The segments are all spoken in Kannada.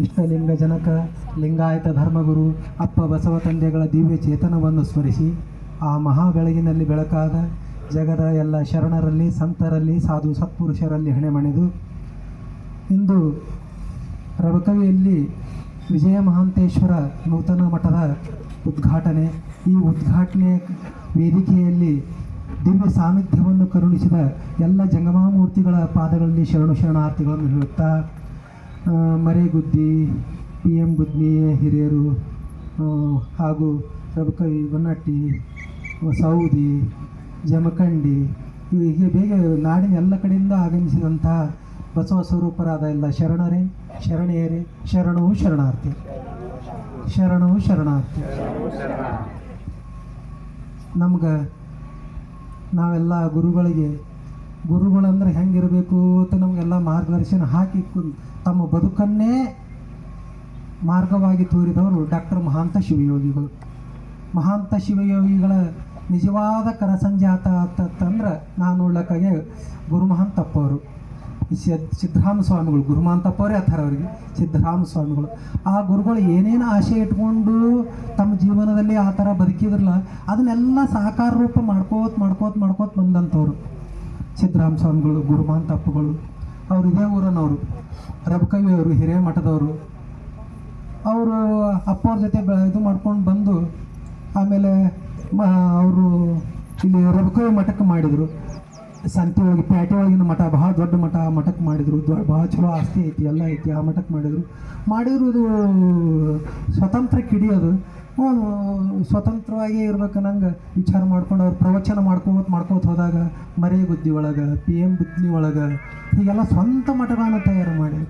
ಇಷ್ಟಲಿಂಗ ಜನಕ, ಲಿಂಗಾಯತ ಧರ್ಮಗುರು, ಅಪ್ಪ ಬಸವ ತಂದೆಗಳ ದಿವ್ಯ ಚೇತನವನ್ನು ಸ್ಮರಿಸಿ, ಆ ಮಹಾ ಬೆಳಗಿನಲ್ಲಿ ಬೆಳಕಾದ ಜಗದ ಎಲ್ಲ ಶರಣರಲ್ಲಿ, ಸಂತರಲ್ಲಿ, ಸಾಧು ಸತ್ಪುರುಷರಲ್ಲಿ ಹಣೆಮಣೆದು. ಇಂದು ರಬಕವಿಯಲ್ಲಿ ವಿಜಯ ಮಹಾಂತೇಶ್ವರ ನೂತನ ಮಠದ ಉದ್ಘಾಟನೆ. ಈ ಉದ್ಘಾಟನೆ ವೇದಿಕೆಯಲ್ಲಿ ದಿವ್ಯ ಸಾನ್ನಿಧ್ಯವನ್ನು ಕರುಣಿಸಿದ ಎಲ್ಲ ಜಂಗಮಾಮೂರ್ತಿಗಳ ಪಾದಗಳಲ್ಲಿ ಶರಣು ಶರಣಾರ್ಥಿಗಳನ್ನು ಹೇಳುತ್ತಾ ಮರೆಗುದ್ದಿ ಪಿ ಎಂ ಗುದ್ನಿ ಹಿರಿಯರು ಹಾಗೂ ಪ್ರಭುಕವಿ ಬನ್ನಟ್ಟಿ ಸೌದಿ, ಜಮಖಂಡಿ ಹೀಗೆ ಬೇಗ ನಾಡಿನ ಎಲ್ಲ ಕಡೆಯಿಂದ ಆಗಮಿಸಿದಂತಹ ಬಸವ ಸ್ವರೂಪರಾದ ಎಲ್ಲ ಶರಣರೇ, ಶರಣೆಯರೇ ಶರಣವು ಶರಣಾರ್ಥಿ ಶರಣವು ಶರಣಾರ್ಥಿ. ನಮ್ಗೆ ನಾವೆಲ್ಲ ಗುರುಗಳಿಗೆ, ಗುರುಗಳಂದ್ರೆ ಹೆಂಗಿರಬೇಕು? ಮಾರ್ಗದರ್ಶನ ಹಾಕಿ ತಮ್ಮ ಬದುಕನ್ನೇ ಮಾರ್ಗವಾಗಿ ತೋರಿದವರು ಡಾಕ್ಟರ್ ಮಹಾಂತ ಶಿವಯೋಗಿಗಳು. ಮಹಾಂತ ಶಿವಯೋಗಿಗಳ ನಿಜವಾದ ಕರಸಂಜಾತ ಅಂತಂದ್ರೆ ನಾನು ನೋಡ್ಲಕ್ಕಾಗೆ ಗುರುಮಹಾಂತಪ್ಪ ಅವರು ಸಿದ್ ಸಿದ್ದರಾಮ ಸ್ವಾಮಿಗಳು ಗುರುಮಹಾಂತಪ್ಪ ಅವರೇ ಥರ ಅವರಿಗೆ ಸಿದ್ಧರಾಮ ಸ್ವಾಮಿಗಳು ಆ ಗುರುಗಳು ಏನೇನು ಆಸೆ ಇಟ್ಕೊಂಡು ತಮ್ಮ ಜೀವನದಲ್ಲಿ ಆ ಥರ ಬದುಕಿದ್ರಲ್ಲ, ಅದನ್ನೆಲ್ಲ ಸಾಕಾರ ರೂಪ ಮಾಡ್ಕೋತ ಮಾಡ್ಕೋತ ಮಾಡ್ಕೋತ ಬಂದಂಥವ್ರು. ಸಿದ್ದರಾಮ ಸ್ವಾಮಿಗಳು ಗುರುಮಹಾಂತಪ್ಪಗಳು. ಅವರು ಇದೇ ಊರನ್ನವರು ರಬಕವಿ ಅವರು, ಹಿರಿಯ ಮಠದವರು. ಅವರು ಅಪ್ಪವ್ರ ಜೊತೆ ಇದು ಮಾಡ್ಕೊಂಡು ಬಂದು ಆಮೇಲೆ ಅವರು ಇಲ್ಲಿ ರಬಕವಿ ಮಠಕ್ಕೆ ಮಾಡಿದರು. ಸಂತೆ ಹೋಗಿ ಪೇಟೆ ಒಳಗಿನ ಮಠ, ಬಹಳ ದೊಡ್ಡ ಮಠ ಆ ಮಠಕ್ಕೆ ಮಾಡಿದರು. ಭಾಳ ಚಲೋ ಆಸ್ತಿ ಐತಿ, ಎಲ್ಲ ಐತಿ ಆ ಮಠಕ್ಕೆ ಮಾಡಿದರು. ಮಾಡಿದ್ರು ಇದು ಸ್ವತಂತ್ರ ಕಿಡಿ ಅದು. ಸ್ವತಂತ್ರವಾಗಿ ಇರ್ಬೇಕು. ನಂಗೆ ವಿಚಾರ ಮಾಡ್ಕೊಂಡು ಅವ್ರು ಪ್ರವಚನ ಮಾಡ್ಕೋತ ಮಾಡ್ಕೋತ ಹೋದಾಗ ಮರೆ ಬುದ್ಧಿ ಒಳಗೆ ಪಿ ಎಂ ಬುದ್ಧಿ ಒಳಗೆ, ಹೀಗೆಲ್ಲ ಸ್ವಂತ ಮಠಗಳನ್ನು ತಯಾರು ಮಾಡಿ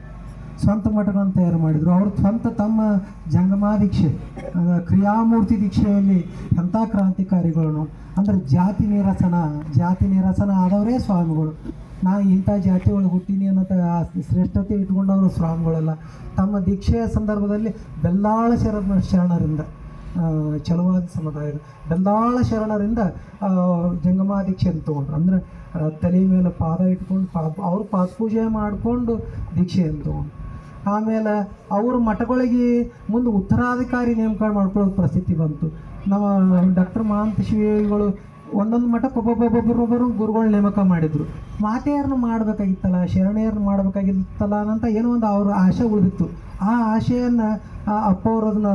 ಸ್ವಂತ ಮಠಗಳನ್ನು ತಯಾರು ಮಾಡಿದರು. ಅವರು ಸ್ವಂತ ತಮ್ಮ ಜಂಗಮಾ ದೀಕ್ಷೆ ಕ್ರಿಯಾಮೂರ್ತಿ ದೀಕ್ಷೆಯಲ್ಲಿ ಎಂಥ ಕ್ರಾಂತಿಕಾರಿಗಳನ್ನು ಅಂದರೆ ಜಾತಿ ನಿರಸನ ಜಾತಿ ನಿರಸನ ಆದವರೇ ಸ್ವಾಮಿಗಳು. ನಾ ಇಂಥ ಜಾತಿ ಒಳಗೆ ಹುಟ್ಟಿನಿ ಅನ್ನೋ ಶ್ರೇಷ್ಠತೆ ಇಟ್ಕೊಂಡವರು ಸ್ವಾಮಿಗಳಲ್ಲ. ತಮ್ಮ ದೀಕ್ಷೆಯ ಸಂದರ್ಭದಲ್ಲಿ ಬೆಲ್ಲಾಳ ಶರಣ ಶರಣರಿಂದ ಚಲವಾದ ಸಮುದಾಯದ ಬೆಲ್ಲಾಳ ಶರಣರಿಂದ ಜಂಗಮಾ ದೀಕ್ಷೆಯನ್ನು ತೊಗೊಂಡ್ರು. ಅಂದರೆ ತಲೆ ಮೇಲೆ ಪಾದ ಇಟ್ಕೊಂಡು ಪಾ ಅವ್ರು ಪಾದ ಪೂಜೆ ಮಾಡಿಕೊಂಡು ದೀಕ್ಷೆಯನ್ನು ತೊಗೊಂಡು ಆಮೇಲೆ ಅವ್ರ ಮಠಗಳಿಗೆ ಮುಂದೆ ಉತ್ತರಾಧಿಕಾರಿ ನೇಮಕ ಮಾಡ್ಕೊಳ್ಳೋ ಪರಿಸ್ಥಿತಿ ಬಂತು. ನಮ್ಮ ಡಾಕ್ಟರ್ ಮಹಾಂತ ಶಿವಿಗಳು ಒಂದೊಂದು ಮಠಕ್ಕೆ ಒಬ್ಬೊಬ್ಬೊಬ್ಬರೊಬ್ಬರು ಗುರುಗಳು ನೇಮಕ ಮಾಡಿದರು. ಮಾತೆಯರನ್ನು ಮಾಡಬೇಕಾಗಿತ್ತಲ್ಲ ಶರಣೆಯರನ್ನು ಮಾಡಬೇಕಾಗಿತ್ತಲ್ಲ ಅಂತ ಏನೋ ಒಂದು ಅವ್ರ ಆಸೆ ಉಳಿದಿತ್ತು. ಆ ಆಶೆಯನ್ನು ಆ ಅಪ್ಪವ್ರದನ್ನ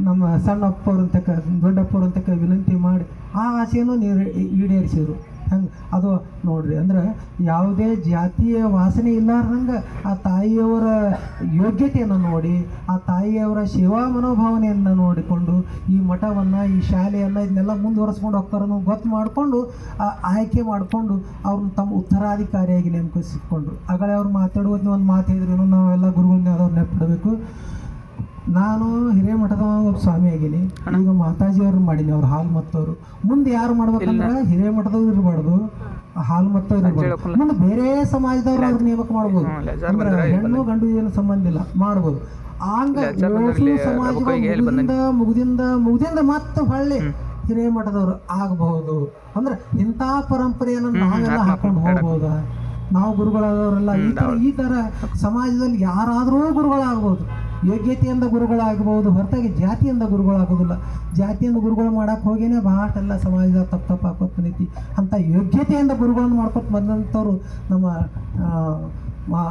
ನಮ್ಮ ಸಣ್ಣ ಅಪ್ಪವ್ರಂತಕ್ಕ ದೊಡ್ಡಪ್ಪವ್ರಂತಕ್ಕ ವಿನಂತಿ ಮಾಡಿ ಆ ಆಸೆಯನ್ನು ನೀರು ಈಡೇರಿಸಿದ್ರು. ಹಂಗೆ ಅದು ನೋಡ್ರಿ, ಅಂದ್ರೆ ಯಾವುದೇ ಜಾತಿಯ ವಾಸನೆ ಇಲ್ಲಾರ್ದಂಗೆ ಆ ತಾಯಿಯವರ ಯೋಗ್ಯತೆಯನ್ನು ನೋಡಿ, ಆ ತಾಯಿಯವರ ಸೇವಾ ಮನೋಭಾವನೆಯನ್ನು ನೋಡಿಕೊಂಡು ಈ ಮಠವನ್ನು, ಈ ಶಾಲೆಯನ್ನು ಇದನ್ನೆಲ್ಲ ಮುಂದುವರಿಸ್ಕೊಂಡು ಹೋಗ್ತಾರನ್ನು ಗೊತ್ತು ಮಾಡಿಕೊಂಡು ಆಯ್ಕೆ ಮಾಡಿಕೊಂಡು ಅವ್ರನ್ನ ತಮ್ಮ ಉತ್ತರಾಧಿಕಾರಿಯಾಗಿ ನೇಮಕಿಸಿಕೊಂಡ್ರು ಆಗಲೇ ಅವ್ರು ಮಾತಾಡುವುದನ್ನ ಒಂದು ಮಾತು ಹೇಳಿದ್ರು ನಾವೆಲ್ಲ ಗುರುಗಳನ್ನ ಅದವ್ರು ನೆನಪಿಡಬೇಕು. ನಾನು ಹಿರೇಮಠದ ಒಬ್ಬ ಸ್ವಾಮಿ ಆಗೀನಿ ಈಗ ಮಾತಾಜಿಯವ್ರು ಮಾಡೀನಿ ಅವ್ರು ಹಾಲು ಮತ್ತವರು. ಮುಂದೆ ಯಾರು ಮಾಡ್ಬೇಕಂದ್ರೆ ಹಿರೇಮಠದವ್ರು ಇರಬಾರ್ದು ಹಾಲು ಮತ್ತವ್ರು ಇರಬಾರ್ದು. ಮುಂದೆ ಬೇರೆ ಸಮಾಜದವ್ರು ಅವ್ರು ನೇಮಕ ಮಾಡ್ಬೋದು. ಅಂದ್ರೆ ಹೆಣ್ಣು ಗಂಡು ಏನು ಸಂಬಂಧ ಇಲ್ಲ ಮಾಡ್ಬೋದು. ಆಂಗ ಸಮಾಜದಿಂದ ಮುಗಿದಿಂದ ಮುಗಿದಿಂದ ಮತ್ತೆ ಹೊಳ್ಳಿ ಹಿರೇಮಠದವ್ರು ಆಗಬಹುದು. ಅಂದ್ರೆ ಇಂಥ ಪರಂಪರೆಯನ್ನು ನಾವೆಲ್ಲ ಹಾಕೊಂಡು ಹೋಗ್ಬೋದ? ನಾವು ಗುರುಗಳಾದವರೆಲ್ಲ ಈ ತರ ಈ ಸಮಾಜದಲ್ಲಿ ಯಾರಾದರೂ ಗುರುಗಳಾಗ್ಬೋದು. ಯೋಗ್ಯತೆಯಿಂದ ಗುರುಗಳಾಗಬಹುದು, ಹೊರತಾಗಿ ಜಾತಿಯಿಂದ ಗುರುಗಳಾಗೋದಿಲ್ಲ ಜಾತಿಯಿಂದ ಗುರುಗಳು ಮಾಡಕ್ಕೆ ಹೋಗಿನೇ ಭಾಳಷ್ಟೆಲ್ಲ ಸಮಾಜದ ತಪ್ಪು ತಪ್ಪು ಹಾಕೋತ ಬಂದೈತಿ ಅಂತ ಯೋಗ್ಯತೆಯಿಂದ ಗುರುಗಳನ್ನು ಮಾಡ್ಕೊತ ಬಂದಂಥವ್ರು ನಮ್ಮ ಮಾ,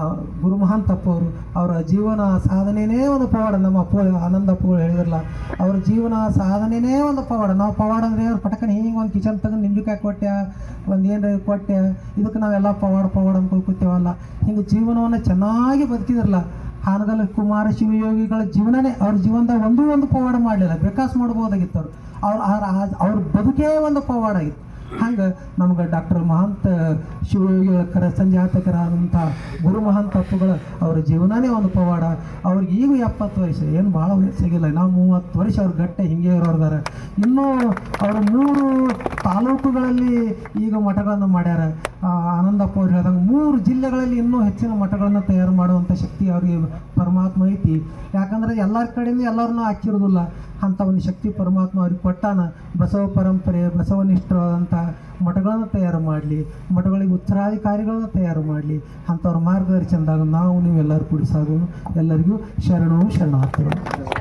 ಗುರು ಮಹಾಂತಪ್ಪವರು ಅವರ ಜೀವನ ಸಾಧನೆನೇ ಒಂದು ಪವಾಡ. ನಮ್ಮ ಅಪ್ಪ ಆನಂದಪ್ಪಗಳು ಹೇಳಿದ್ರಲ್ಲ, ಅವ್ರ ಜೀವನ ಸಾಧನೆನೇ ಒಂದು ಪವಾಡ. ನಾವು ಪವಾಡ ಅಂದರೆ ಅವ್ರು ಪಟಕನ ಹಿಂಗೆ ಒಂದು ಕಿಚನ್ ತಗೊಂಡು ನಿಂಬಿಕಾಯಿ ಕೊಟ್ಟೆ ಒಂದು ಏನು ಕೊಟ್ಟೆ ಇದಕ್ಕೆ ನಾವೆಲ್ಲ ಪವಾಡ ಪವಾಡ ಅಂತ ಕೂತೇವಲ್ಲ ಹಿಂಗೆ ಜೀವನವನ್ನು ಚೆನ್ನಾಗಿ ಬದುಕಿದ್ರಲ್ಲ ಹಾನಗಲ್ ಕುಮಾರ ಶಿವಯೋಗಿಗಳ ಜೀವನನೇ ಅವ್ರ ಜೀವನದ ಒಂದೂ ಒಂದು ಪವಾಡ ಮಾಡಲಿಲ್ಲ. ಬ್ರೇಕಾಸ್ ಮಾಡ್ಬೋದಾಗಿತ್ತು ಅವ್ರು. ಅವ್ರ ಅವ್ರ ಅವ್ರ ಬದುಕೇ ಒಂದು ಪವಾಡ ಆಗಿತ್ತು. ಹಂಗೆ ನಮ್ಗೆ ಡಾಕ್ಟರ್ ಮಹಾಂತ ಶಿವಯೋಗಿಗಳ ಕರ ಸಂಜಾತಕರಾದಂಥ ಗುರು ಮಹಾಂತಪ್ಪಗಳ ಅವರ ಜೀವನನೇ ಒಂದು ಪವಾಡ. ಅವ್ರಿಗೆ ಈಗ ಎಪ್ಪತ್ತು ವಯಸ್ಸು. ಏನು ಭಾಳ ವಯಸ್ಸಾಗಿಲ್ಲ. ನಾವು ಮೂವತ್ತು ವರ್ಷ ಅವ್ರ ಗಟ್ಟೆ ಹಿಂಗೆ ಇರೋರ್ದಾರೆ. ಇನ್ನೂ ಅವರು ಮೂರು ತಾಲೂಕುಗಳಲ್ಲಿ ಈಗ ಮಠಗಳನ್ನು ಮಾಡ್ಯಾರ. ಆನಂದಪ್ಪ ಹೇಳ್ದಂಗೆ ಮೂರು ಜಿಲ್ಲೆಗಳಲ್ಲಿ ಇನ್ನೂ ಹೆಚ್ಚಿನ ಮಠಗಳನ್ನು ತಯಾರು ಮಾಡುವಂಥ ಶಕ್ತಿ ಅವರಿಗೆ ಪರಮಾತ್ಮ ಐತಿ. ಯಾಕಂದ್ರೆ ಎಲ್ಲರ ಕಡೆಯಿಂದ ಎಲ್ಲರನ್ನೂ ಹಾಕಿರೋದಿಲ್ಲ. ಅಂಥ ಒಂದು ಶಕ್ತಿ ಪರಮಾತ್ಮ ಅವ್ರಿಗೆ ಕೊಟ್ಟಾನ ಬಸವ ಪರಂಪರೆ ಬಸವನಿಷ್ಠವಾದಂಥ ಮಠಗಳನ್ನು ತಯಾರು ಮಾಡಲಿ, ಮಠಗಳಿಗೆ ಉತ್ತರಾಧಿಕಾರಿಗಳನ್ನ ತಯಾರು ಮಾಡಲಿ. ಅಂಥವ್ರ ಮಾರ್ಗದರ್ಶನದಾಗ ನಾವು ನೀವೆಲ್ಲರೂ ಕೂಡಿ ಸಾಗೋಣ ಎಲ್ಲರಿಗೂ ಶರಣು ಶರಣಾರ್ಥಿಗಳು.